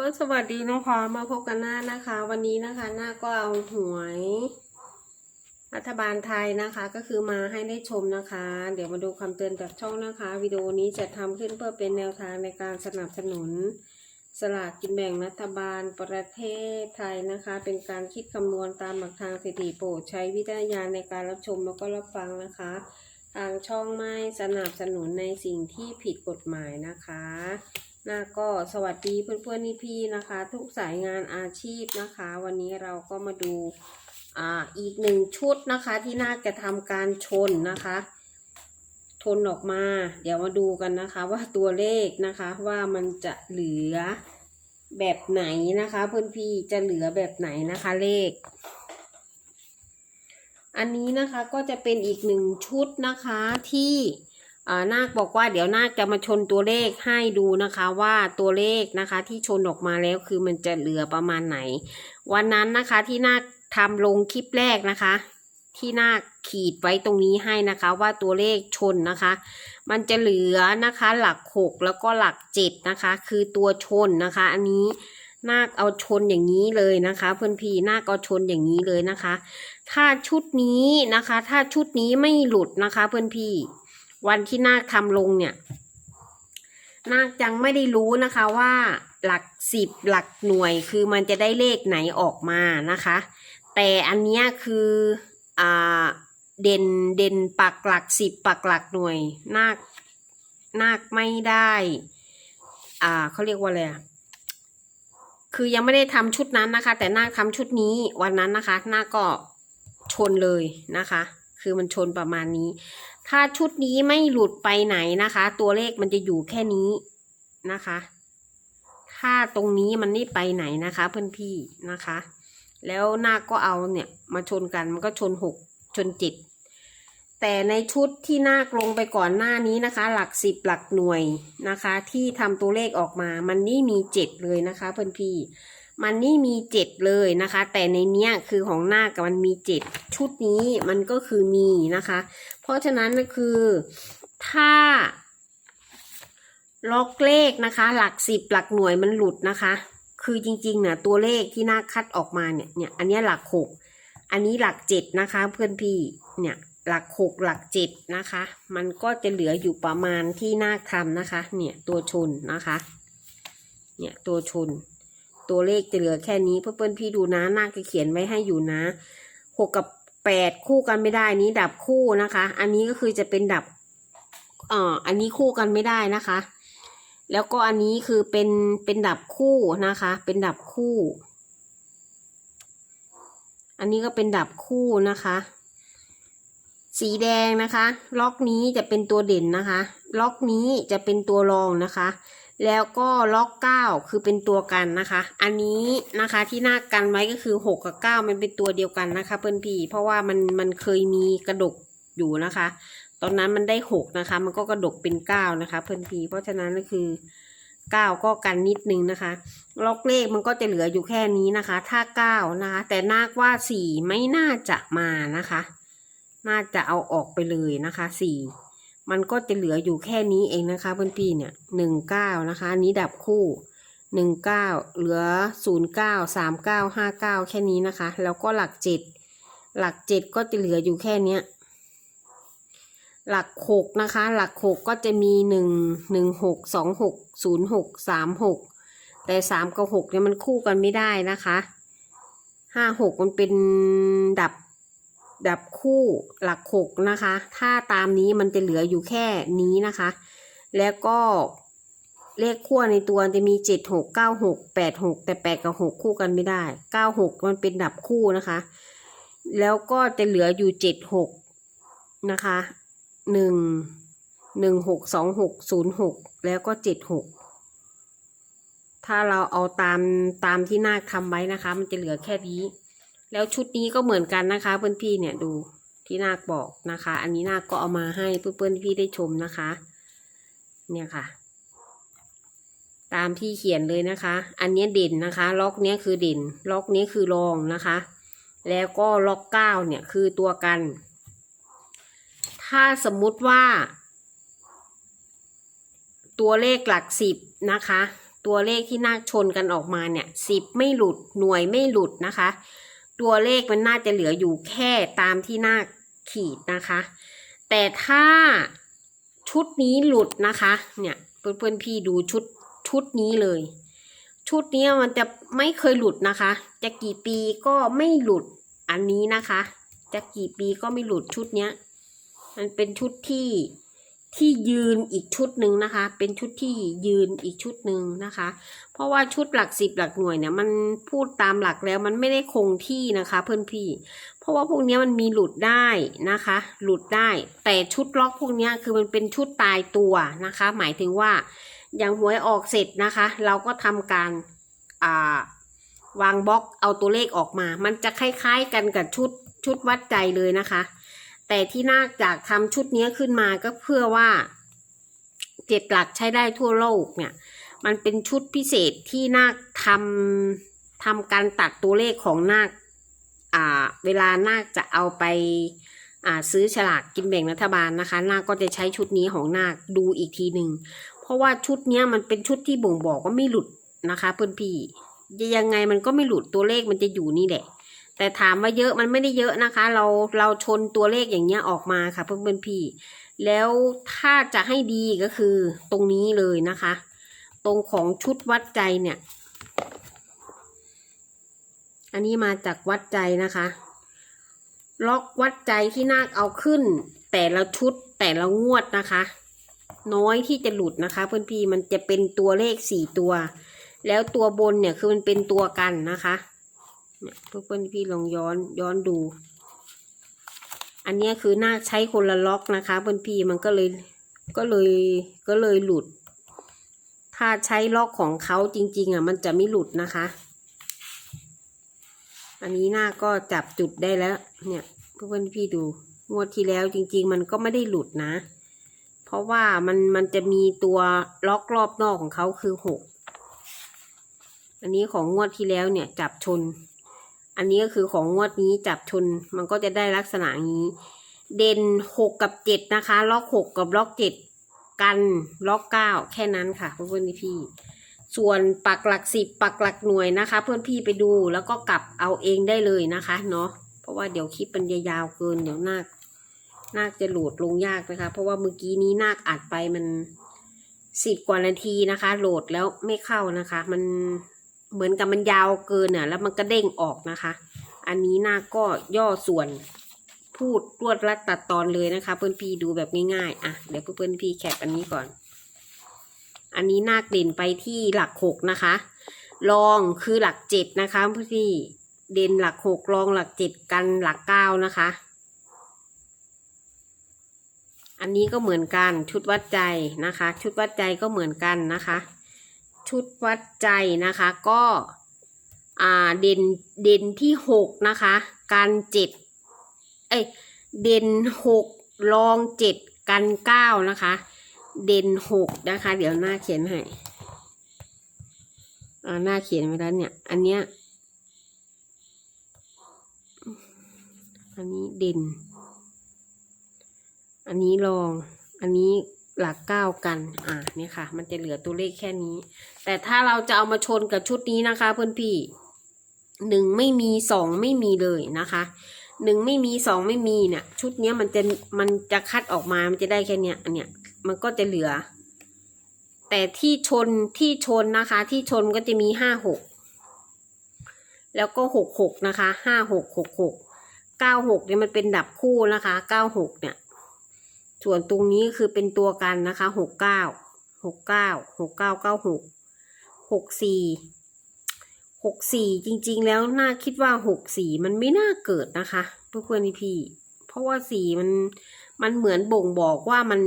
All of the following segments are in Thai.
ก็สวัสดีนะคะมาพบกันหน้านะคะ วันนี้นะคะ หน้าก็เอาหวย รัฐบาลไทยนะคะ ก็คือมาให้ได้ชมนะคะ เดี๋ยวมาดูคำเตือนจากช่องนะคะ วิดีโอนี้จะทำขึ้นเพื่อเป็นแนวทางในการสนับสนุน สลากกินแบ่งรัฐบาลประเทศไทยนะคะ เป็นการคิดคำนวณตามหลักทางสถิติโปรดใช้วิจารณญาณในการรับชมแล้วก็รับฟังนะคะ ทางช่องไม่สนับสนุนในสิ่งที่ผิดกฎหมายนะคะ นาก็สวัสดีเพื่อนๆพี่นะคะ ทุกสายงานอาชีพนะคะ วันนี้เราก็มาดูอ่าอีกหนึ่งชุดนะคะที่น่าจะทำการชนนะคะ ทนออกมา เดี๋ยวมาดูกันนะคะว่าตัวเลขนะคะว่ามันจะเหลือแบบไหนนะคะ เพื่อนพี่จะเหลือแบบไหนนะคะเลข อันนี้นะคะก็จะเป็นอีกหนึ่งชุดนะคะที่ นาคบอกว่าเดี๋ยวนาคจะมาชนตัวเลขให้ดูนะคะว่าตัวเลขนะคะที่ชนออกมาแล้วคือมันจะเหลือประมาณไหน วันนั้นนะคะที่นาคทำลงคลิปแรกนะคะ ที่นาคขีดไว้ตรงนี้ให้นะคะว่าตัวเลขชนนะคะ มันจะเหลือนะคะหลักหกแล้วก็หลักเจ็ดนะคะ คือตัวชนนะคะ อันนี้นาคเอาชนอย่างนี้เลยนะคะ เพื่อนพี่นาคเอาชนอย่างนี้เลยนะคะ ถ้าชุดนี้นะคะ ถ้าชุดนี้ไม่หลุดนะคะ เพื่อนพี่ วันที่นาคทำลงเนี่ย นาคยังไม่ได้รู้นะคะว่าหลักสิบหลักหน่วยคือมันจะได้เลขไหนออกมานะคะ แต่อันนี้คืออ่าเด่นเด่นปักหลักสิบปักหลักหน่วยนาคนาคไม่ได้ อ่าเขาเรียกว่าอะไรคือยังไม่ได้ทำชุดนั้นนะคะ แต่นาคทำชุดนี้วันนั้นนะคะนาคก็ชนเลยนะคะ คือมันชนประมาณนี้ ถ้าชุดนี้ไม่หลุดไปไหนนะคะ ตัวเลขมันจะอยู่แค่นี้นะคะ ถ้าตรงนี้มันไม่ไปไหนนะคะ เพื่อนพี่นะคะ แล้วหน้าก็เอาเนี่ยมาชนกันมันก็ชนหกชนเจ็ดแต่ในชุดที่นาคลงไปก่อนหน้านี้นะคะ หลักสิบหลักหน่วยนะคะ ที่ทำตัวเลขออกมา มันนี่มีเจ็ดเลยนะคะ เพื่อนพี่มันนี่มีเจ็ดเลยนะคะ แต่ในเนี้ยคือของหน้ากับมันมีเจ็ดชุดนี้มันก็คือมีนะคะ เพราะฉะนั้นก็คือ ถ้า ล็อกเลขนะคะ หลักสิบหลักหน่วยมันหลุดนะคะ คือจริงๆเนี่ยตัวเลขที่น้าคัดออกมาเนี่ยเนี่ยอันนี้หลักหกอันนี้หลักเจ็ดนะคะ เพื่อนพี่เนี่ยหลักหกหลักเจ็ดนะคะ มันก็จะเหลืออยู่ประมาณที่หน้าทำนะคะ เนี่ยตัวชนนะคะ เนี่ยตัวชน ตัวเลขจะเหลือแค่นี้เพื่อนเพื่อนพี่ดูนะ หน้าจะเขียนไว้ให้อยู่นะหกกับ แปดคู่กันไม่ได้นี้ดับคู่นะคะ อันนี้ก็คือจะเป็นดับเอ่ออันนี้คู่กันไม่ได้นะคะ แล้วก็อันนี้คือเป็นเป็นดับคู่นะคะ เป็นดับคู่ อันนี้ก็เป็นดับคู่นะคะ สีแดงนะคะ ล็อกนี้จะเป็นตัวเด่นนะคะ ล็อกนี้จะเป็นตัวรองนะคะ แล้วก็ล็อกเก้าคือเป็นตัวกันนะคะ อันนี้นะคะที่หน้ากันไว้ก็คือหกกับเก้ามันเป็นตัวเดียวกันนะคะ เพื่อนพี่ เพราะว่ามันมันเคยมีกระดกอยู่นะคะ ตอนนั้นมันได้หกนะคะ มันก็กระดกเป็นเก้านะคะ เพื่อนพี่ เพราะฉะนั้นก็คือเก้าก็กันนิดนึงนะคะ ล็อกเลขมันก็จะเหลืออยู่แค่นี้นะคะ ถ้าเก้านะคะ แต่นาคว่าสี่ไม่น่าจะมานะคะ น่าจะเอาออกไปเลยนะคะสี่ มันก็จะเหลืออยู่แค่นี้เองนะคะเพื่อนพี่เนี่ยหนึ่งเก้านะคะนนี้ดับคู่หนึ่งเก้าเหลือศูนย์เก้าสามเก้าห้าเก้าแค่นี้นะคะ แล้วก็หลักเจ็ดหลักเจ็ดก็จะเหลืออยู่แค่เนี้ยหลักหกนะคะ หลักหกก็จะมีหนึ่งหนึ่งหกสองหกศูนย์หกสามหกแต่สามกับหกเนี่ยมันคู่กันไม่ได้นะคะห้าหกมันเป็นดับ ดับคู่หลักหกนะคะ ถ้าตามนี้มันจะเหลืออยู่แค่นี้นะคะ แล้วก็เลขขั้วในตัวจะมีเจ็ดหกเก้าหกแปดหกแต่แปดกับหกคู่กันไม่ได้เก้าหกมันเป็นดับคู่นะคะ แล้วก็จะเหลืออยู่เจ็ดหกนะคะหนึ่งหนึ่งหกสองหกศูนย์หกแล้วก็เจ็ดหกถ้าเราเอาตามตามที่นาคทำไว้นะคะ มันจะเหลือแค่นี้ แล้วชุดนี้ก็เหมือนกันนะคะ เพื่อนพี่เนี่ยดูที่นาคบอกนะคะ อันนี้นาคก็เอามาให้เพื่อนๆพี่ได้ชมนะคะ เนี่ยค่ะ ตามที่เขียนเลยนะคะ อันนี้เด่นนะคะ ล็อกเนี้ยคือเด่น ล็อกนี้คือรองนะคะ แล้วก็ล็อกเก้าเนี่ยคือตัวกัน ถ้าสมมุติว่า ตัวเลขหลักสิบนะคะ ตัวเลขที่นาคชนกันออกมาเนี่ยสิบไม่หลุดหน่วยไม่หลุดนะคะ ตัวเลขมันน่าจะเหลืออยู่แค่ตามที่นาขีดนะคะ แต่ถ้าชุดนี้หลุดนะคะ เนี่ยเพื่อนๆพี่ดูชุดชุดนี้เลย ชุดนี้มันจะไม่เคยหลุดนะคะ จะกี่ปีก็ไม่หลุดอันนี้นะคะ จะกี่ปีก็ไม่หลุดชุดเนี้ย มันเป็นชุดที่ ที่ยืนอีกชุดหนึ่งนะคะ เป็นชุดที่ยืนอีกชุดหนึ่งนะคะ เพราะว่าชุดหลักสิบหลักหน่วยเนี่ยมันพูดตามหลักแล้วมันไม่ได้คงที่นะคะ เพื่อนพี่ เพราะว่าพวกนี้มันมีหลุดได้นะคะ หลุดได้ แต่ชุดล็อกพวกนี้คือมันเป็นชุดตายตัวนะคะ หมายถึงว่าอย่างหวยออกเสร็จนะคะ เราก็ทำการอ่าวางบล็อกเอาตัวเลขออกมา มันจะคล้ายๆกันกับชุดชุดวัดใจเลยนะคะ แต่ที่น่าจากทำชุดนี้ขึ้นมาก็เพื่อว่าเจ็ดหลักใช้ได้ทั่วโลกเนี่ย มันเป็นชุดพิเศษที่นาคทำทำการตัดตัวเลขของนาคอ่าเวลานาคจะเอาไปอ่าซื้อฉลากกินแบ่งรัฐบาลนะคะ นาคก็จะใช้ชุดนี้ของนาคดูอีกทีหนึ่งเพราะว่าชุดนี้มันเป็นชุดที่บ่งบอกว่าไม่หลุดนะคะเพื่อนพี่ยังไงมันก็ไม่หลุดตัวเลขมันจะอยู่นี่แหละ แต่ถามว่าเยอะมันไม่ได้เยอะนะคะ เราเราชนตัวเลขอย่างเงี้ยออกมาค่ะเพื่อนๆพี่ แล้วถ้าจะให้ดีก็คือตรงนี้เลยนะคะ ตรงของชุดวัดใจเนี่ย อันนี้มาจากวัดใจนะคะ ล็อกวัดใจที่นาคเอาขึ้น แต่ละชุดแต่ละงวดนะคะ น้อยที่จะหลุดนะคะ เพื่อนพี่มันจะเป็นตัวเลขสี่ตัว แล้วตัวบนเนี่ยคือมันเป็นตัวกันนะคะ เนี่ยเพื่อนๆพี่ลองย้อนย้อนดู อันนี้คือนาใช้คนละล็อกนะคะเพื่อนพี่มันก็เลยก็เลยก็เลยหลุด ถ้าใช้ล็อกของเขาจริง ๆ อะ มันจะไม่หลุดนะคะ อันนี้หน้าก็จับจุดได้แล้ว เนี่ยเพื่อนๆพี่ดูงวดที่แล้วจริง ๆ มันก็ไม่ได้หลุดนะ เพราะว่ามันมันจะมีตัวล็อกรอบนอกของเขาคือหกอันนี้ของงวดที่แล้วเนี่ยจับชน อันนี้ก็คือของงวดนี้จับชนมันก็จะได้ลักษณะนี้ เด่นหกกับเจ็ดนะคะ ล็อกหกกับล็อกเจ็ดกันล็อกเก้าแค่นั้นค่ะเพื่อนๆพี่ส่วนปักหลักสิบปักหลักหน่วยนะคะ เพื่อนพี่ไปดูแล้วก็กลับเอาเองได้เลยนะคะเนาะเพราะว่าเดี๋ยวคลิปมันยาวเกินเดี๋ยวนาคนาคจะโหลดลงยากนะคะ เพราะว่าเมื่อกี้นี้นาคอัดไปมันสิบกว่านาทีนะคะ โหลดแล้วไม่เข้านะคะ มัน เหมือนกับมันยาวเกินอะ แล้วมันก็เด้งออกนะคะ อันนี้นาคก็ย่อส่วนพูดรวดรัดตัดตอนเลยนะคะ เพื่อนพี่ดูแบบง่ายๆอะเดี๋ยวเพื่อนพี่แคปอันนี้ก่อน อันนี้นาคเด่นไปที่หลักหกนะคะรองคือหลักเจ็ดนะคะเพื่อนพี่เด่นหลักหกรองหลักเจ็ดกันหลักเก้านะคะ อันนี้ก็เหมือนกันชุดวัดใจนะคะ ชุดวัดใจก็เหมือนกันนะคะ ชุดวัดใจนะคะ ก็อ่าเด่นเด่นที่หกนะคะกันเจ็ดเอ้ยเด่นหกรองเจ็ดกันเก้านะคะ เด่นหกนะคะ เดี๋ยวหน้าเขียนให้อาหน้าเขียนไว้แล้วเนี่ย อันเนี้ยอันนี้เด่น อันนี้รอง อันนี้ หลักเก้ากัน อ่าเนี่ยค่ะ มันจะเหลือตัวเลขแค่นี้ แต่ถ้าเราจะเอามาชนกับชุดนี้นะคะ เพื่อนพี่หนึ่งไม่มีสองไม่มีเลยนะคะหนึ่งไม่มีสองไม่มีเนี่ยชุดเนี้ยมันจะมันจะคัดออกมา มันจะได้แค่เนี้ยอันเนี้ยมันก็จะเหลือ แต่ที่ชนที่ชนนะคะ ที่ชนก็จะมีห้าหกแล้วก็หกหกนะคะห้าหกหกหกเก้าหกเนี่ยมันเป็นดับคู่นะคะเก้าหกเนี่ย ส่วนตรงนี้คือเป็นตัวกันนะคะหกเก้าหกเก้าหกเก้าเก้าหกหกสี่หกสี่จริงๆแล้วน่าคิดว่าหกสี่มันไม่น่าเกิดนะคะเพื่อนๆพี่ เพราะว่าสี่มันมันเหมือนบ่งบอกว่ามัน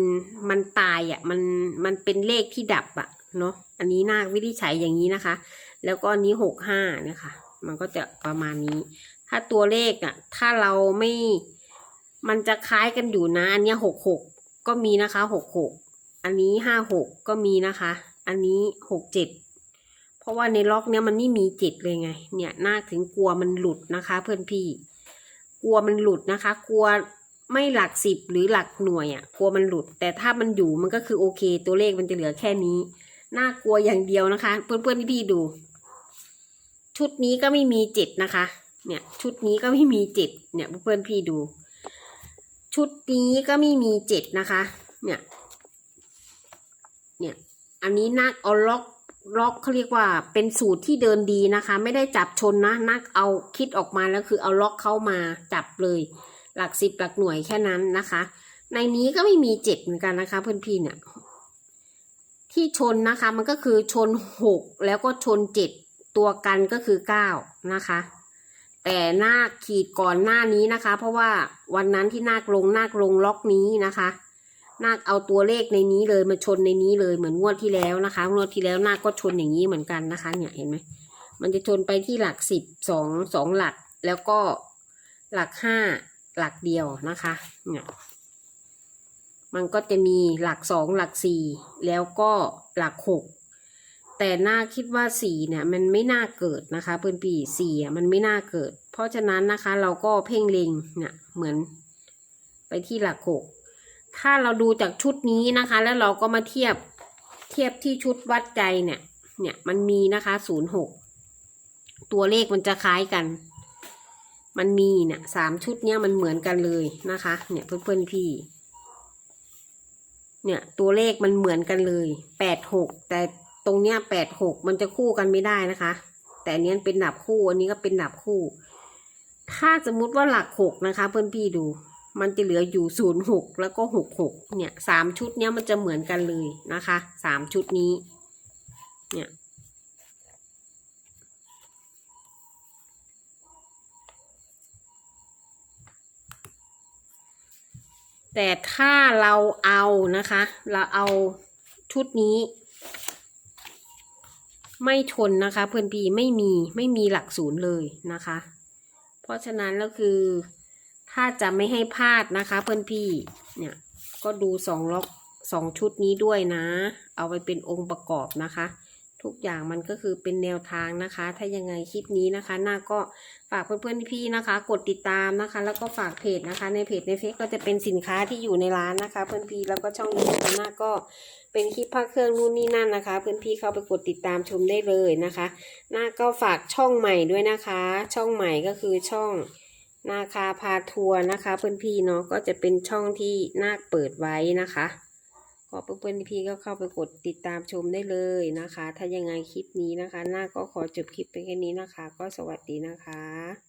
มันตายอะ่ะมันมันเป็นเลขที่ดับอะ่ะเนาะอันนี้นาควิธีใช้อย่างนี้นะคะ แล้วก็อันนี้หกห้านี่ค่ะมันก็จะประมาณนี้ ถ้าตัวเลขอะ ถ้าเราไม่ มันจะคล้ายกันอยู่นะ อันนี้หกหกก็มีนะคะหกหกอันนี้ห้าหกก็มีนะคะ อันนี้หกเจ็ดเพราะว่าในล็อกเนี้ยมันไม่มีเจ็ดเลยไง เนี่ยน่าถึงกลัวมันหลุดนะคะ เพื่อนพี่ กลัวมันหลุดนะคะ กลัวไม่หลักสิบหรือหลักหน่วยอะ กลัวมันหลุด แต่ถ้ามันอยู่มันก็คือโอเค ตัวเลขมันจะเหลือแค่นี้ น่ากลัวอย่างเดียวนะคะ เพื่อนๆพี่ๆดู ชุดนี้ก็ไม่มีเจ็ดนะคะ เนี่ย ชุดนี้ก็ไม่มีเจ็ดเนี่ยเพื่อนๆพี่ดู ชุดนี้ก็ไม่มีเจ็ดนะคะ เนี่ย เนี่ย อันนี้นักเอาล็อกล็อกเขาเรียกว่าเป็นสูตรที่เดินดีนะคะ ไม่ได้จับชนนะ นักเอาคิดออกมาแล้วคือเอาล็อกเข้ามาจับเลย หลักสิบหลักหน่วยแค่นั้นนะคะ ในนี้ก็ไม่มีเจ็ดเหมือนกันนะคะ เพื่อนพี่เนี่ย ที่ชนนะคะมันก็คือชนหกแล้วก็ชนเจ็ดตัวกันก็คือเก้านะคะ แต่นาคขีดก่อนหน้านี้นะคะ เพราะว่าวันนั้นที่นาคลงนาคลงล็อกนี้นะคะ นาคเอาตัวเลขในนี้เลยมาชนในนี้เลยเหมือนงวดที่แล้วนะคะ งวดที่แล้วนาคก็ชนอย่างนี้เหมือนกันนะคะ เนี่ยเห็นไหมมันจะชนไปที่หลักสิบสองสองหลักแล้วก็หลักห้าหลักเดียวนะคะ เนี่ย มันก็จะมีหลักสองหลักสี่แล้วก็หลักหก แต่น่าคิดว่าสี่เนี่ยมันไม่น่าเกิดนะคะเพื่อนปีสี่อะมันไม่น่าเกิด เพราะฉะนั้นนะคะเราก็เพ่งเล็งเนี่ยเหมือนไปที่หลักหกถ้าเราดูจากชุดนี้นะคะ แล้วเราก็มาเทียบเทียบที่ชุดวัดใจเนี่ย เนี่ยมันมีนะคะศูนย์หกตัวเลขมันจะคล้ายกัน มันมีเนี่ยสามชุดเนี้ยมันเหมือนกันเลยนะคะ เนี่ยเพื่อนๆพี่ เนี่ยตัวเลขมันเหมือนกันเลยแปดหกแต่ ตรงเนี้ยแปดหกมันจะคู่กันไม่ได้นะคะ แต่อันเนี้ยเป็นดับคู่อันนี้ก็เป็นดับคู่ ถ้าสมมุติว่าหลักหกนะคะ เพื่อนพี่ดู มันจะเหลืออยู่ศูนย์หกแล้วก็หกหกเนี่ยสามชุดเนี้ยมันจะเหมือนกันเลยนะคะสามชุดนี้ เนี่ยแต่ถ้าเราเอานะคะ เราเอาชุดนี้ ไม่ชนนะคะ เพื่อนพี่ไม่มีไม่มีหลักศูนย์เลยนะคะ เพราะฉะนั้นแล้วคือ ถ้าจะไม่ให้พลาดนะคะ เพื่อนพี่เนี่ยก็ดูสองล็อกสองชุดนี้ด้วยนะ เอาไปเป็นองค์ประกอบนะคะ ทุกอย่างมันก็คือเป็นแนวทางนะคะ ถ้ายังไงคลิปนี้นะคะหน้าก็ฝากเพื่อนๆพี่นะคะ กดติดตามนะคะ แล้วก็ฝากเพจนะคะ ในเพจในเฟซก็จะเป็นสินค้าที่อยู่ในร้านนะคะ เพื่อนพี่แล้วก็ช่องยูทูบหน้าก็ เป็นคลิปพักเครื่องนู่นนี่นั่นนะคะ เพื่อนพี่เข้าไปกดติดตามชมได้เลยนะคะหน้าก็ฝากช่องใหม่ด้วยนะคะ ช่องใหม่ก็คือช่องนาคาพาทัวร์นะคะ เพื่อนพี่เนาะก็จะเป็นช่องที่นาคเปิดไว้นะคะก็เพื่อนๆพี่ก็เข้าไปกดติดตามชมได้เลยนะคะ ถ้ายังไงคลิปนี้นะคะ หน้าก็ขอจบคลิปไปแค่นี้นะคะ ก็สวัสดีนะคะ